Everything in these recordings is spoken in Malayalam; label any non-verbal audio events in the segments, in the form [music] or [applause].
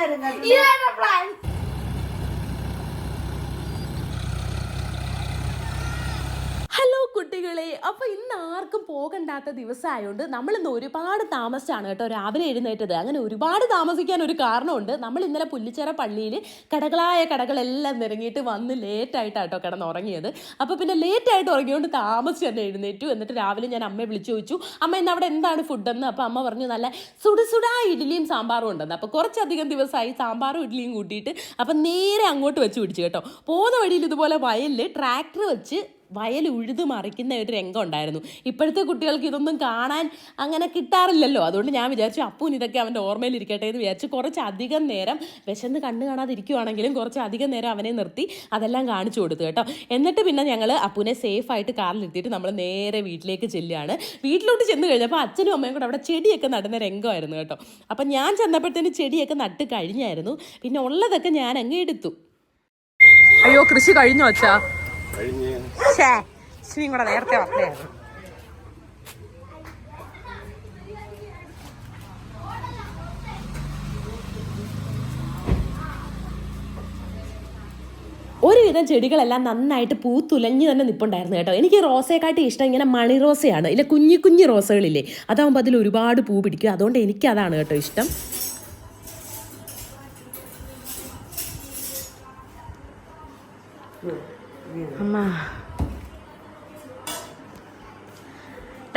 തരും ഹലോ കുട്ടികളെ അപ്പോൾ ഇന്ന് ആർക്കും പോകണ്ടാത്ത ദിവസമായതുകൊണ്ട് നമ്മൾ ഇന്ന് ഒരുപാട് താമസിച്ചാണ് കേട്ടോ രാവിലെ എഴുന്നേറ്റത്. അങ്ങനെ ഒരുപാട് താമസിക്കാൻ ഒരു കാരണമുണ്ട്. നമ്മൾ ഇന്നലെ പുല്ലിച്ചേറ പള്ളിയിൽ കടകളായ കടകളെല്ലാം നിരങ്ങിയിട്ട് വന്ന് ലേറ്റായിട്ടാണ് കേട്ടോ കിടന്നുറങ്ങിയത്. അപ്പോൾ പിന്നെ ലേറ്റായിട്ട് ഉറങ്ങിയോണ്ട് താമസിച്ച് തന്നെ എഴുന്നേറ്റു. എന്നിട്ട് രാവിലെ ഞാൻ അമ്മയെ വിളിച്ചു ചോദിച്ചു അമ്മ ഇന്ന് അവിടെ എന്താണ് ഫുഡെന്ന് അപ്പോൾ അമ്മ പറഞ്ഞു നല്ല സുടുസുടാ ഇഡ്ഡലിയും സാമ്പാറും ഉണ്ടെന്ന്. അപ്പോൾ കുറച്ചധികം ദിവസമായി സാമ്പാറും ഇഡ്ഡലിയും കൂട്ടിയിട്ട് അപ്പം നേരെ അങ്ങോട്ട് വെച്ച് പിടിച്ചു കേട്ടോ. പോകുന്ന വഴിയിൽ ഇതുപോലെ വയലിൽ ട്രാക്ടർ വെച്ച് വയൽ ഉഴുതു മറിക്കുന്ന ഒരു രംഗം ഉണ്ടായിരുന്നു. ഇപ്പോഴത്തെ കുട്ടികൾക്ക് ഇതൊന്നും കാണാൻ അങ്ങനെ കിട്ടാറില്ലല്ലോ. അതുകൊണ്ട് ഞാൻ വിചാരിച്ചു അപ്പൂന് ഇതൊക്കെ അവന്റെ ഓർമ്മയിൽ ഇരിക്കട്ടെ എന്ന് വിചാരിച്ചു കുറച്ച് അധികം നേരം വിശന്ന് കണ്ണ് കാണാതിരിക്കുവാണെങ്കിലും കുറച്ച് അധികം നേരം അവനെ നിർത്തി അതെല്ലാം കാണിച്ചു കൊടുത്തു കേട്ടോ. എന്നിട്ട് പിന്നെ ഞങ്ങൾ അപ്പൂനെ സേഫായിട്ട് കാറിലെത്തിയിട്ട് നമ്മൾ നേരെ വീട്ടിലേക്ക് ചെല്ലുകയാണ്. വീട്ടിലോട്ട് ചെന്ന് കഴിഞ്ഞപ്പോൾ അച്ഛനും അമ്മയും കൂടെ അവിടെ ചെടിയൊക്കെ നടുന്ന രംഗമായിരുന്നു കേട്ടോ. അപ്പം ഞാൻ ചെന്നപ്പോഴത്തേന് ചെടിയൊക്കെ നട്ട് കഴിഞ്ഞായിരുന്നു. പിന്നെ ഉള്ളതൊക്കെ ഞാൻ അങ്ങ് എടുത്തു. അയ്യോ കൃഷി കഴിഞ്ഞു അച്ഛാ? ഇച്ചിരിയും കൂടെ നേരത്തെ ഒരുവിധം ചെടികളെല്ലാം നന്നായിട്ട് പൂത്തുലഞ്ഞ് തന്നെ നിപ്പുണ്ടായിരുന്നു കേട്ടോ. എനിക്ക് റോസയെക്കാട്ടി ഇഷ്ടം ഇങ്ങനെ മണി റോസയാണ്. ഇല്ല കുഞ്ഞി കുഞ്ഞി റോസകളില്ലേ. അതാകുമ്പോൾ അതിൽ ഒരുപാട് പൂ പിടിക്കും അതുകൊണ്ട് എനിക്കതാണ് കേട്ടോ ഇഷ്ടം.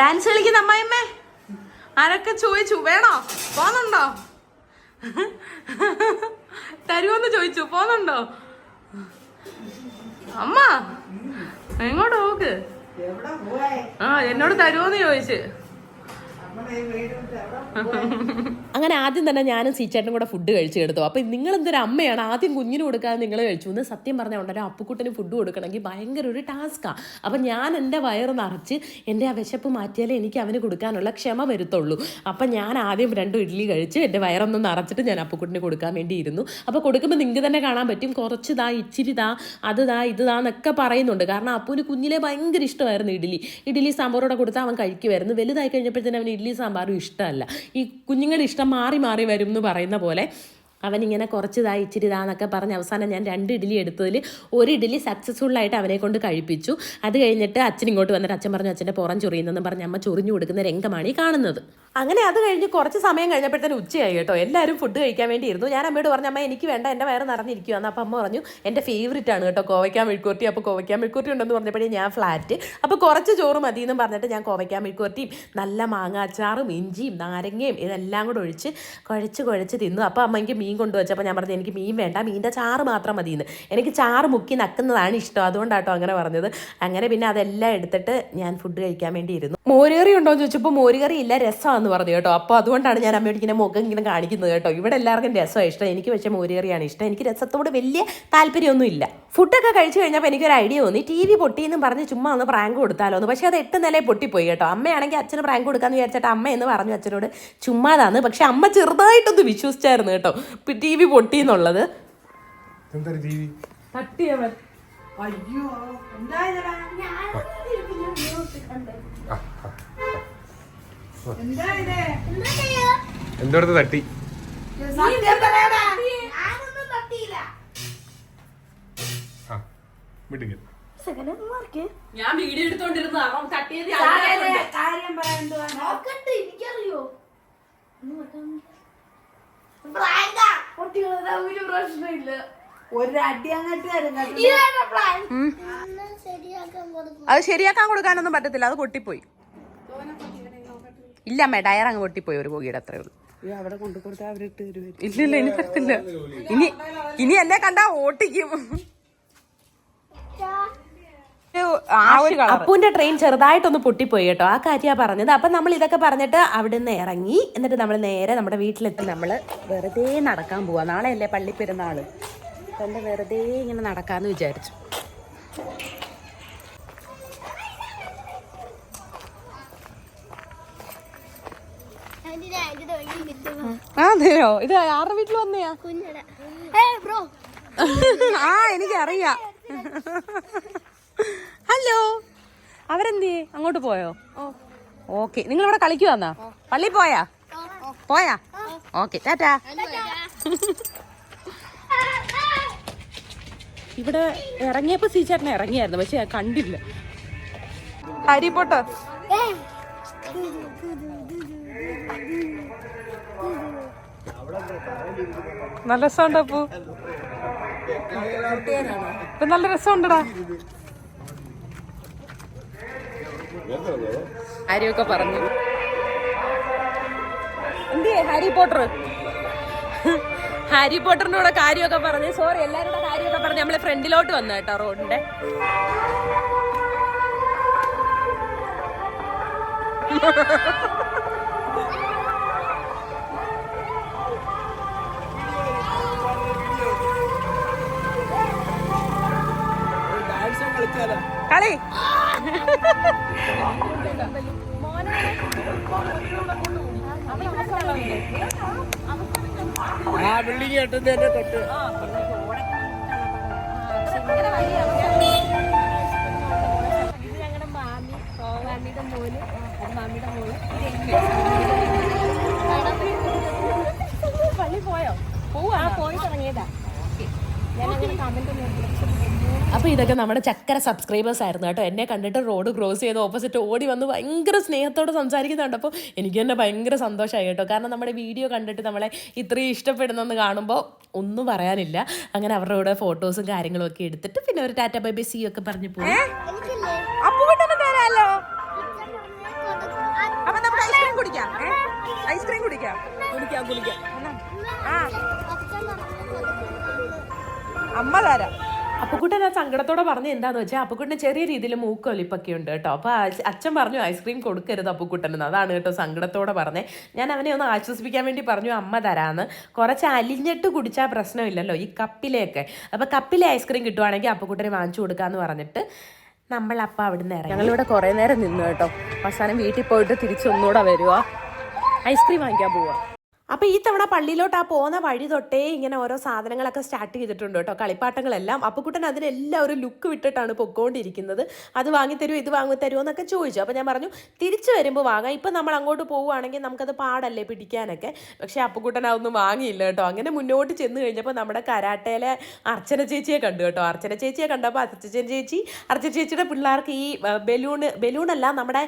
ഡാൻസ് കളിക്കുന്ന അമ്മായിമ്മേ ആരൊക്കെ ചോദിച്ചു? വേണോ? പോന്നുണ്ടോ? തരുമോന്ന് ചോദിച്ചു. പോന്നുണ്ടോ? അമ്മ എങ്ങോട്ട് നോക്ക്? ആ എന്നോട് തരുമോന്ന് ചോദിച്ചു. [laughs] അങ്ങനെ ആദ്യം തന്നെ ഞാനും സീച്ചേട്ടനും കൂടെ ഫുഡ് കഴിച്ചു എടുത്തു. അപ്പം നിങ്ങൾ എന്തൊരു അമ്മയാണ്? ആദ്യം കുഞ്ഞിന് കൊടുക്കാതെ നിങ്ങൾ കഴിച്ചു. എന്ന് സത്യം പറഞ്ഞാൽ ഉണ്ടല്ലോ അപ്പുക്കുട്ടിന് ഫുഡ് കൊടുക്കണമെങ്കിൽ ഭയങ്കര ഒരു ടാസ്ക്കാണ് അപ്പം ഞാൻ എന്റെ വയറ് നിറച്ച് എന്റെ ആ വിശപ്പ് മാറ്റിയാലേ എനിക്ക് അവന് കൊടുക്കാനുള്ള ക്ഷമ വരുത്തുള്ളൂ. അപ്പം ഞാൻ ആദ്യം രണ്ട് ഇഡ്ഡലി കഴിച്ച് എന്റെ വയറൊന്ന് നിറച്ചിട്ട് ഞാൻ അപ്പുക്കുട്ടിന് കൊടുക്കാൻ വേണ്ടി ഇരുന്നു. അപ്പോൾ കൊടുക്കുമ്പോൾ നിങ്ങൾക്ക് തന്നെ കാണാൻ പറ്റും. കുറച്ച് ദാ ഇച്ചിരി ദാ അത് ദാ ഇത് ദാ എന്നൊക്കെ പറയുന്നുണ്ട്. കാരണം അപ്പുവിന് കുഞ്ഞിലെ ഭയങ്കര ഇഷ്ടമായിരുന്നു ഇഡ്ഡലി ഇഡ്ഡലി സാമ്പാറോടെ കൊടുത്താൽ അവൻ കഴിക്കുമായിരുന്നു വലുതായി കഴിഞ്ഞപ്പോഴത്തേനും അവന് ഇഡ്ഡലി സാമ്പാറും ഇഷ്ടമല്ല. ഈ കുഞ്ഞുങ്ങൾ ഇഷ്ടം മാറി മാറി വരും എന്ന് പറയുന്ന പോലെ അവനിങ്ങനെ കുറച്ച് ഇച്ചിരിതാന്നൊക്കെ പറഞ്ഞ് അവസാനം ഞാൻ രണ്ട് ഇഡ്ഡലി എടുത്തതിൽ ഒരു ഇഡ്ഡലി സക്സസ്ഫുള്ളായിട്ട് അവനെ കൊണ്ട് കഴിപ്പിച്ചു. അത് കഴിഞ്ഞിട്ട് അച്ഛൻ ഇങ്ങോട്ട് വന്നിട്ട് അച്ഛൻ പറഞ്ഞു അച്ഛന്റെ പുറം ചൊറിയുന്നെന്ന് പറഞ്ഞ് അമ്മ ചൊറിഞ്ഞു കൊടുക്കുന്ന രംഗമാണ് ഈ കാണുന്നത്. അങ്ങനെ അത് കഴിഞ്ഞ് കുറച്ച് സമയം കഴിഞ്ഞപ്പോഴത്തേന് ഉച്ചയായി കേട്ടോ. എല്ലാവരും ഫുഡ് കഴിക്കാൻ വേണ്ടി ഇരുന്നു. ഞാൻ അമ്മയോട് പറഞ്ഞു അമ്മ എനിക്ക് വേണ്ട എന്റെ വയറ് നിറഞ്ഞിരിക്കുകയാണ് അപ്പോൾ അമ്മ പറഞ്ഞു എന്റെ ഫേവറേറ്റ് ആണ് കേട്ടോ കോവയ്ക്കാൻ മെഴുക്കുവരട്ടി. അപ്പോൾ കോവയ്ക്കാൻ മെഴുക്കുവരട്ടി ഉണ്ടെന്ന് പറഞ്ഞപ്പോഴേ ഞാൻ ഫ്ലാറ്റ് അപ്പോൾ കുറച്ച് ചോറ് മതി എന്നും പറഞ്ഞിട്ട് ഞാൻ കോവയ്ക്കാൻ മെഴുക്കുവരട്ടിയും നല്ല മാങ്ങ അച്ചാറും ഇഞ്ചിയും നാരങ്ങയും ഇതെല്ലാം കൂടെ ഒഴിച്ച് കുഴച്ച് കുഴച്ച് തിന്നു. അപ്പോൾ അമ്മ എനിക്ക് മീൻ കൊണ്ടുവച്ചപ്പോൾ ഞാൻ പറഞ്ഞു എനിക്ക് മീൻ വേണ്ട മീന്റെ ചാറ് മാത്രം മതി എന്ന് എനിക്ക് ചാറ് മുക്കി നക്കുന്നതാണ് ഇഷ്ടം. അതുകൊണ്ടാണ് അതുകൊണ്ടാട്ടോ അങ്ങനെ പറഞ്ഞത്. അങ്ങനെ പിന്നെ അതെല്ലാം എടുത്തിട്ട് ഞാൻ ഫുഡ് കഴിക്കാൻ വേണ്ടി ഇരുന്നു മോരുകറി ഉണ്ടോ എന്ന് ചോദിച്ചപ്പോൾ മോരുകറി ഇല്ല രസമാണെന്ന് പറഞ്ഞു കേട്ടോ. അപ്പോൾ അതുകൊണ്ടാണ് ഞാൻ അമ്മയോട് ഇങ്ങനെ മുഖം ഇങ്ങനെ കാണിക്കുന്നത് കേട്ടോ. ഇവിടെ എല്ലാവർക്കും രസമാണ് ഇഷ്ടം. എനിക്ക് പക്ഷേ മോരുകറിയാണ് ഇഷ്ടം. എനിക്ക് രസത്തോട് വലിയ താല്പര്യമൊന്നും ഇല്ല. ഫുഡൊക്കെ കഴിച്ചു കഴിഞ്ഞപ്പോൾ എനിക്കൊരു ഐഡിയ തോന്നി ടി വി പൊട്ടിയെന്നും പറഞ്ഞ് ചുമ്മാ ഒന്ന് പ്രാങ്ക് കൊടുത്താലോ എന്ന്. പക്ഷേ അത് എട്ട് നില പൊട്ടിപ്പോയി കേട്ടോ. അമ്മയാണെങ്കിൽ അച്ഛന് പ്രാങ്ക് കൊടുക്കാമെന്ന് വിചാരിച്ചിട്ട് അമ്മ എന്ന് പറഞ്ഞു അച്ഛനോട് ചുമ്മാതാണ് പക്ഷേ അമ്മ ചെറുതായിട്ടൊന്ന് വിശ്വസിച്ചായിരുന്നു കേട്ടോ. ടി വി പൊട്ടി എന്നുള്ളത്. തട്ടിയവൻ. അയ്യോ എന്തോടത്ത് തട്ടി? ഞാൻ വീഡിയോ എടുത്തോണ്ടിരുന്നു. അവൻ തട്ടിയത് കാര്യം പറയാൻ എനിക്കറിയോ. കുട്ടികളെ ഒരു പ്രശ്നമില്ല. ഒരു അടി അങ്ങോട്ട് തരും ഇതാണ് പ്ലാൻ ശരിയാക്കാൻ കൊടുക്കും അത് ശരിയാക്കാൻ കൊടുക്കാനൊന്നും പറ്റത്തില്ല. അത് പൊട്ടിപ്പോയി. ഇല്ല അമ്മ ടയർ അങ്ങ് പൊട്ടിപ്പോയി ഒരു പോകിയുടെ അത്രേ ഉള്ളൂ. ഇല്ല ഇനി പറ്റില്ല ഇനി ഇനി എന്നെ കണ്ടാ ഓട്ടിക്കും. അപ്പൂന്റെ ട്രെയിൻ ചെറുതായിട്ടൊന്ന് പൊട്ടിപ്പോയി കേട്ടോ. ആ കാര്യമാണ് പറഞ്ഞത്. അപ്പൊ നമ്മൾ ഇതൊക്കെ പറഞ്ഞിട്ട് അവിടെ നിന്ന് ഇറങ്ങി. എന്നിട്ട് നമ്മൾ നേരെ നമ്മുടെ വീട്ടിലെത്തി. നമ്മൾ വെറുതെ നടക്കാൻ പോവാ. നാളെ അല്ലേ പള്ളി പെരുന്നാൾ? അപ്പം വെറുതെ ഇങ്ങനെ നടക്കാന്ന് വിചാരിച്ചു. അതെയോ ഇത് ആരുടെ വീട്ടിൽ വന്നെയാ? കുഞ്ഞട. ഏ ബ്രോ. ആ എനിക്കറിയാം. ഹലോ. അവരെന്തേ? അങ്ങോട്ട് പോയോ? ഓക്കെ. നിങ്ങൾ ഇവിടെ കളിക്കുവാന്നാ പള്ളി പോയാ? പോയാ? ഓക്കെ. ടാറ്റാ. ഇവിടെ ഇറങ്ങിയപ്പോ സീച്ചേട്ടനെ ഇറങ്ങിയായിരുന്നു പക്ഷെ കണ്ടില്ല. ഹരി പോട്ടോ. നല്ല രസമുണ്ടപ്പൂ ഇപ്പൊ നല്ല രസമുണ്ടടാ. ആര്യമൊക്കെ പറഞ്ഞു? എന്തിയേ ഹാരി പോട്ടർ? ഹാരി പോട്ടറിന്റെ കൂടെ കാര്യമൊക്കെ പറഞ്ഞു. സോറി എല്ലാവരുടെ കാര്യമൊക്കെ പറഞ്ഞു. നമ്മളെ ഫ്രണ്ടിലോട്ട് വന്നു കേട്ടോ റോഡിന്റെ. കളി. ആ ബിൽഡിംഗ് കെട്ടുന്നതിന്റെ തൊട്ട്. മാമി പോയോ പോവാ പോയി തുടങ്ങിയതാ ഞാൻ അങ്ങനെ കമന്റ് ഒന്നും അപ്പോൾ ഇതൊക്കെ നമ്മുടെ ചക്കര സബ്സ്ക്രൈബേഴ്സ് ആയിരുന്നു കേട്ടോ. എന്നെ കണ്ടിട്ട് റോഡ് ക്രോസ് ചെയ്ത് ഓപ്പോസിറ്റ് ഓടി വന്ന് ഭയങ്കര സ്നേഹത്തോടെ സംസാരിക്കുന്നുണ്ട്. അപ്പോൾ എനിക്ക് തന്നെ ഭയങ്കര സന്തോഷമായി കേട്ടോ. കാരണം നമ്മുടെ വീഡിയോ കണ്ടിട്ട് നമ്മളെ ഇത്രയും ഇഷ്ടപ്പെടുന്നെന്ന് കാണുമ്പോൾ ഒന്നും പറയാനില്ല. അങ്ങനെ അവരുടെ കൂടെ ഫോട്ടോസും കാര്യങ്ങളും ഒക്കെ എടുത്തിട്ട് പിന്നെ ഒരു ടാറ്റ ബൈ ബൈ സി ഒക്കെ പറഞ്ഞു പോകും കുടിക്കാം. ഐസ്ക്രീം കുടിക്കാം കുടിക്കാം. അമ്മ തരാം അപ്പുക്കുട്ടൻ ആ സങ്കടത്തോടെ പറഞ്ഞ എന്താന്ന് വെച്ചാൽ അപ്പുക്കുട്ടന് ചെറിയ രീതിയിൽ മൂക്കൊലിപ്പൊക്കെ ഉണ്ട് കേട്ടോ. അപ്പോൾ അച്ഛൻ പറഞ്ഞു ഐസ്ക്രീം കൊടുക്കരുത് അപ്പുക്കുട്ടനെന്ന് അതാണ് കേട്ടോ സങ്കടത്തോടെ പറഞ്ഞേ. ഞാൻ അവനെ ഒന്ന് ആശ്വസിപ്പിക്കാൻ വേണ്ടി പറഞ്ഞു അമ്മ തരാന്ന്. കുറച്ച് അലിഞ്ഞിട്ട് കുടിച്ചാൽ പ്രശ്നമില്ലല്ലോ ഈ കപ്പിലേക്ക് അപ്പോൾ കപ്പിലെ ഐസ്ക്രീം കിട്ടുവാണെങ്കിൽ അപ്പുക്കുട്ടനെ വാങ്ങിച്ചു കൊടുക്കാന്ന് പറഞ്ഞിട്ട് നമ്മൾ അപ്പം അവിടുന്ന് ഇറങ്ങി. ഞങ്ങളിവിടെ കുറേ നേരം നിന്നു കേട്ടോ. അവസാനം വീട്ടിൽ പോയിട്ട് തിരിച്ചൊന്നുകൂടെ വരുവാ. ഐസ്ക്രീം വാങ്ങിക്കാൻ പോവാ. അപ്പോൾ ഈ തവണ പള്ളിയിലോട്ട് ആ പോകുന്ന വഴി തൊട്ടേ ഇങ്ങനെ ഓരോ സാധനങ്ങളൊക്കെ സ്റ്റാർട്ട് ചെയ്തിട്ടുണ്ട് കേട്ടോ. കളിപ്പാട്ടങ്ങളെല്ലാം. അപ്പുക്കുട്ടൻ അതിനെല്ലാം ഒരു ലുക്ക് വിട്ടിട്ടാണ് പൊക്കോണ്ടിരിക്കുന്നത്. അത് വാങ്ങിത്തരുമോ ഇത് വാങ്ങിത്തരുമോ എന്നൊക്കെ ചോദിച്ചു. അപ്പോൾ ഞാൻ പറഞ്ഞു തിരിച്ചു വരുമ്പോൾ വാങ്ങാം. ഇപ്പം നമ്മൾ അങ്ങോട്ട് പോവുകയാണെങ്കിൽ നമുക്കത് പാടല്ലേ പിടിക്കാനൊക്കെ. പക്ഷേ അപ്പുക്കുട്ടൻ അതൊന്നും വാങ്ങിയില്ല കേട്ടോ. അങ്ങനെ മുന്നോട്ട് ചെന്ന് കഴിഞ്ഞപ്പോൾ നമ്മുടെ കരാട്ടയിലെ അർച്ചന ചേച്ചിയെ കണ്ടു കേട്ടോ. അർച്ചന ചേച്ചിയെ കണ്ടപ്പോൾ അർച്ചന ചേച്ചി അർച്ചന ചേച്ചിയുടെ പിള്ളേർക്ക് ഈ ബലൂണ് ബലൂണല്ല നമ്മുടെ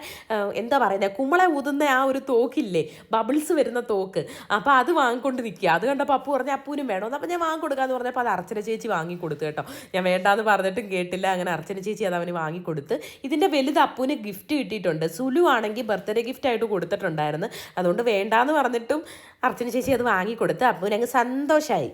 എന്താ പറയുന്നത് കുമ്മളെ ഊതുന്ന ആ ഒരു തോക്കില്ലേ ബബിൾസ് വരുന്ന തോക്ക്. അപ്പോൾ അത് വാങ്ങിക്കൊണ്ട് നിൽക്കുക അത് കണ്ടപ്പോൾ അപ്പു പറഞ്ഞ അപ്പൂനും വേണമെന്ന് അപ്പോൾ ഞാൻ വാങ്ങിക്കൊടുക്കാന്ന് പറഞ്ഞപ്പോൾ അത് അർച്ചന ചേച്ചി വാങ്ങി കൊടുത്തു കേട്ടോ. ഞാൻ വേണ്ടാന്ന് പറഞ്ഞിട്ടും കേട്ടില്ല. അങ്ങനെ അർച്ചന ചേച്ചി അത് അവന് വാങ്ങിക്കൊടുത്ത്. ഇതിന്റെ വലുത് അപ്പൂന് ഗിഫ്റ്റ് കിട്ടിയിട്ടുണ്ട്. സുലു ആണെങ്കിൽ ബർത്ത്ഡേ ഗിഫ്റ്റ് ആയിട്ട് കൊടുത്തിട്ടുണ്ടായിരുന്നു. അതുകൊണ്ട് വേണ്ടാന്ന് പറഞ്ഞിട്ടും അർച്ചന ചേച്ചി അത് വാങ്ങിക്കൊടുത്ത് അപ്പൂനങ്ങ് സന്തോഷമായി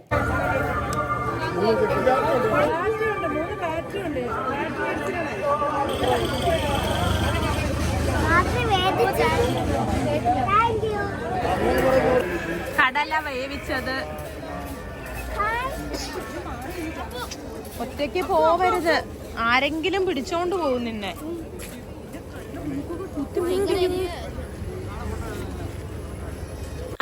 കടല വേവിച്ചത്. ഒറ്റയ്ക്ക് പോവരുത്. ആരെങ്കിലും പിടിച്ചോണ്ട് പോകും നിന്നെ.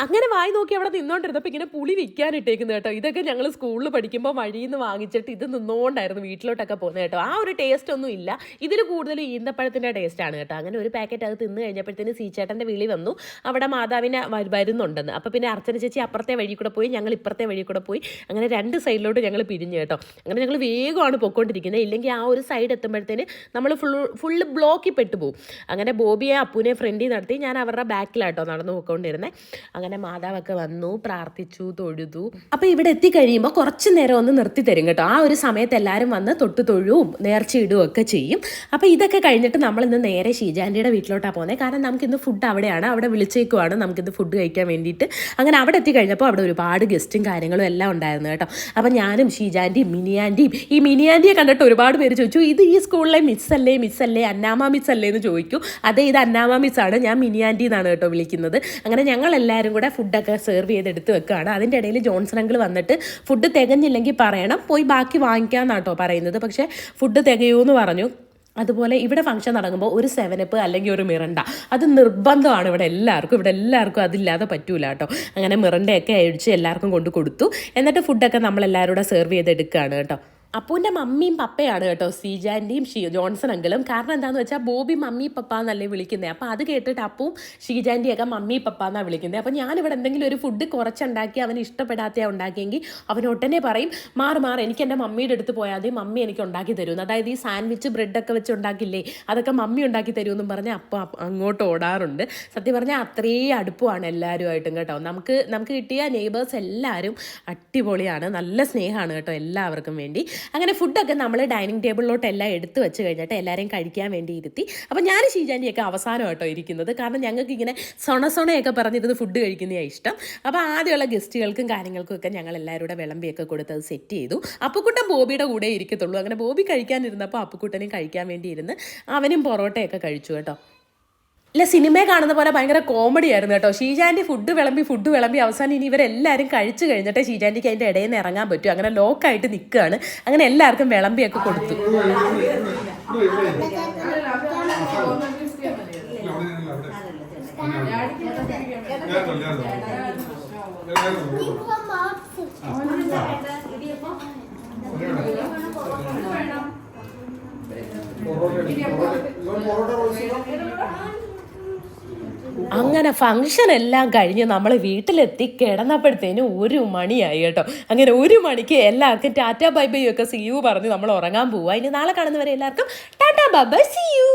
അങ്ങനെ വായി നോക്കി അവിടെ നിന്നോണ്ടിരുന്നപ്പോൾ ഇങ്ങനെ പുളി വിൽക്കാൻ ഇട്ടേക്കുന്നത് കേട്ടോ. ഇതൊക്കെ ഞങ്ങൾ സ്കൂളിൽ പഠിക്കുമ്പോൾ വഴിയിൽ നിന്ന് വാങ്ങിച്ചിട്ട് ഇത് നിന്നുകൊണ്ടായിരുന്നു വീട്ടിലോട്ടൊക്കെ പോകുന്നത് കേട്ടോ. ആ ഒരു ടേസ്റ്റ് ഒന്നും ഇല്ല. ഇതിൽ കൂടുതൽ ഈന്തപ്പഴത്തിന്റെ ടേസ്റ്റ് ആണ് കേട്ടോ. അങ്ങനെ ഒരു പാക്കറ്റ് അത് തിന്ന് കഴിഞ്ഞപ്പോഴത്തേന് സീച്ചേട്ടന്റെ വിളി വന്നു. അവിടെ മാതാവിനെ വരുന്നുണ്ടെന്ന്. അപ്പോൾ പിന്നെ അർച്ചന ചേച്ചി അപ്പുറത്തെ വഴി കൂടെ പോയി ഞങ്ങൾ ഇപ്പുറത്തെ വഴി കൂടെ പോയി. അങ്ങനെ രണ്ട് സൈഡിലോട്ട് ഞങ്ങൾ പിരിഞ്ഞു കേട്ടോ. അങ്ങനെ ഞങ്ങൾ വേഗമാണ് പൊയ്ക്കൊണ്ടിരിക്കുന്നത് ഇല്ലെങ്കിൽ ആ ഒരു സൈഡ് എത്തുമ്പോഴത്തേന് നമ്മൾ ഫുൾ ഫുള്ള് ബ്ലോക്കിൽ പെട്ടുപോകും അങ്ങനെ ബോബിയെ അപ്പൂനെ ഫ്രണ്ടിൽ നടത്തി ഞാൻ അവരുടെ ബാക്കിലാട്ടോ നടന്നു പോയിക്കൊണ്ടിരുന്നത് അങ്ങനെ മാതാവൊക്കെ വന്നു പ്രാർത്ഥിച്ചു തൊഴുതു. അപ്പോൾ ഇവിടെ എത്തിക്കഴിയുമ്പോൾ കുറച്ച് നേരം ഒന്ന് നിർത്തി തരും കേട്ടോ. ആ ഒരു സമയത്ത് എല്ലാവരും വന്ന് തൊട്ട് തൊഴുവും നേർച്ചയിടുകയും ഒക്കെ ചെയ്യും. അപ്പോൾ ഇതൊക്കെ കഴിഞ്ഞിട്ട് നമ്മൾ ഇന്ന് നേരെ ഷീജാന്റിയുടെ വീട്ടിലോട്ടാണ് പോകുന്നത് കാരണം നമുക്ക് ഇന്ന് ഫുഡ് അവിടെയാണ്. അവിടെ വിളിച്ചേക്കുവാണ് നമുക്കിന്ന് ഫുഡ് കഴിക്കാൻ വേണ്ടിയിട്ട്. അങ്ങനെ അവിടെ എത്തിക്കഴിഞ്ഞപ്പോൾ അവിടെ ഒരുപാട് ഗസ്റ്റും കാര്യങ്ങളും എല്ലാം ഉണ്ടായിരുന്നു കേട്ടോ. അപ്പോൾ ഞാനും ഷീജാന്റെയും മിനിയാന്റെയും ഈ മിനിയാന്റിയെ കണ്ടിട്ട് ഒരുപാട് പേര് ചോദിച്ചു ഇത് ഈ സ്കൂളിലെ മിസ് അല്ലേ? മിസ് അല്ലേ? അന്നാമ മിസ് അല്ലേ? എന്ന് ചോദിക്കും. അതെ ഇത് അന്നാമ മിസ്സാണ് ഞാൻ മിനിയാന്റി എന്നാണ് കേട്ടോ വിളിക്കുന്നത്. അങ്ങനെ ഞങ്ങൾ എല്ലാവരും കൂടെ ഫുഡൊക്കെ സെർവ് ചെയ്ത് എടുത്ത് വെക്കുകയാണ് അതിന്റെ ഇടയിൽ ജോൺസൺ അങ്കിൾ വന്നിട്ട് ഫുഡ് തികഞ്ഞില്ലെങ്കിൽ പറയണം. പോയി ബാക്കി വാങ്ങിക്കാമെന്നാട്ടോ പറയുന്നത്. പക്ഷേ ഫുഡ് തികയൂന്ന് പറഞ്ഞു. അതുപോലെ ഇവിടെ ഫംഗ്ഷൻ നടക്കുമ്പോൾ ഒരു സെവനപ്പ് അല്ലെങ്കിൽ ഒരു മിറണ്ട. അത് നിർബന്ധമാണ് ഇവിടെ എല്ലാവർക്കും. ഇവിടെ എല്ലാവർക്കും അതില്ലാതെ പറ്റൂല കേട്ടോ അങ്ങനെ മിറണ്ടയൊക്കെ അഴിച്ച് എല്ലാവർക്കും കൊണ്ട് കൊടുത്തു. എന്നിട്ട് ഫുഡൊക്കെ നമ്മളെല്ലാവരും കൂടെ സെർവ് ചെയ്തെടുക്കുകയാണ് കേട്ടോ. അപ്പൂന്റെ മമ്മിയും പപ്പയാണ് കേട്ടോ ശ്രീജാന്റെയും ഷീ ജോൺസൺ അങ്കിളും. കാരണം എന്താണെന്ന് വെച്ചാൽ ബോബി മമ്മി പപ്പ എന്നല്ലേ വിളിക്കുന്നത് അപ്പോൾ അത് കേട്ടിട്ട് അപ്പവും ഷീജാന്റെയൊക്കെ മമ്മി പപ്പ എന്നാണ് വിളിക്കുന്നത് അപ്പോൾ ഞാനിവിടെ എന്തെങ്കിലും ഒരു ഫുഡ് കുറച്ചുണ്ടാക്കി അവന് ഇഷ്ടപ്പെടാത്ത ഉണ്ടാക്കിയെങ്കിൽ അവൻ ഉടനെ പറയും മാറി മാറി എനിക്ക് എന്റെ മമ്മിയുടെ അടുത്ത് പോയാൽ മമ്മി എനിക്ക് ഉണ്ടാക്കി തരുമെന്ന്. അതായത് ഈ സാൻഡ്വിച്ച് ബ്രെഡൊക്കെ വെച്ച് ഉണ്ടാക്കില്ലേ അതൊക്കെ മമ്മി ഉണ്ടാക്കി തരുമെന്നും പറഞ്ഞ് അപ്പം അപ്പ- അങ്ങോട്ട് ഓടാറുണ്ട്. സത്യം പറഞ്ഞാൽ അത്രയും അടുപ്പമാണ് എല്ലാവരുമായിട്ടും കേട്ടോ. നമുക്ക് നമുക്ക് കിട്ടിയ നെയ്ബേഴ്സ് എല്ലാവരും അടിപൊളിയാണ്. നല്ല സ്നേഹമാണ് കേട്ടോ എല്ലാവർക്കും വേണ്ടി. അങ്ങനെ ഫുഡൊക്കെ നമ്മൾ ഡൈനിങ് ടേബിളിലോട്ട് എല്ലാം എടുത്ത് വെച്ച് കഴിഞ്ഞിട്ട് എല്ലാവരെയും കഴിക്കാൻ വേണ്ടി ഇരുത്തി. അപ്പോൾ ഞാൻ ഷീജാന്റിയൊക്കെ അവസാനം കേട്ടോ ഇരിക്കുന്നത്. കാരണം ഞങ്ങൾക്ക് ഇങ്ങനെ സൊണ സൊണയൊക്കെ പറഞ്ഞിരുന്ന് ഫുഡ് കഴിക്കുന്നതാണ് ഇഷ്ടം. അപ്പോൾ ആദ്യമുള്ള ഗസ്റ്റുകൾക്കും കാര്യങ്ങൾക്കും ഒക്കെ ഞങ്ങൾ എല്ലാവരുടെ വിളമ്പിയൊക്കെ കൊടുത്ത് അത് സെറ്റ് ചെയ്തു. അപ്പുക്കുട്ടൻ ബോബിയുടെ കൂടെ ഇരിക്കത്തുള്ളൂ. അങ്ങനെ ബോബി കഴിക്കാനിരുന്നപ്പോൾ അപ്പുക്കുട്ടനും കഴിക്കാൻ വേണ്ടി ഇരുന്ന് അവനും പൊറോട്ടയൊക്കെ കഴിച്ചു കേട്ടോ. ഇല്ല സിനിമയെ കാണുന്ന പോലെ ഭയങ്കര കോമഡി ആയിരുന്നു കേട്ടോ. ഷീജാന്റെ ഫുഡ് വിളമ്പി ഫുഡ് വിളമ്പി അവസാനം ഇനി ഇവരെല്ലാവരും കഴിച്ചു കഴിഞ്ഞിട്ട് ഷീജാന്റെക്ക് അതിന്റെ ഇടയിൽ നിന്ന് ഇറങ്ങാൻ പറ്റും. അങ്ങനെ ലോക്കായിട്ട് നിൽക്കുകയാണ് അങ്ങനെ എല്ലാവർക്കും വിളമ്പിയൊക്കെ കൊടുത്തു. അങ്ങനെ ഫംഗ്ഷൻ എല്ലാം കഴിഞ്ഞ് നമ്മൾ വീട്ടിലെത്തി കിടന്നപ്പോഴത്തേനും ഒരു മണിയായി കേട്ടോ. അങ്ങനെ ഒരു മണിക്ക് എല്ലാവർക്കും ടാറ്റ ബൈ ബൈ ഒക്കെ സി യു പറഞ്ഞ് നമ്മൾ ഉറങ്ങാൻ പോവുക ഇനി നാളെ കാണുന്നവരെ എല്ലാവർക്കും Tata bye bye see U.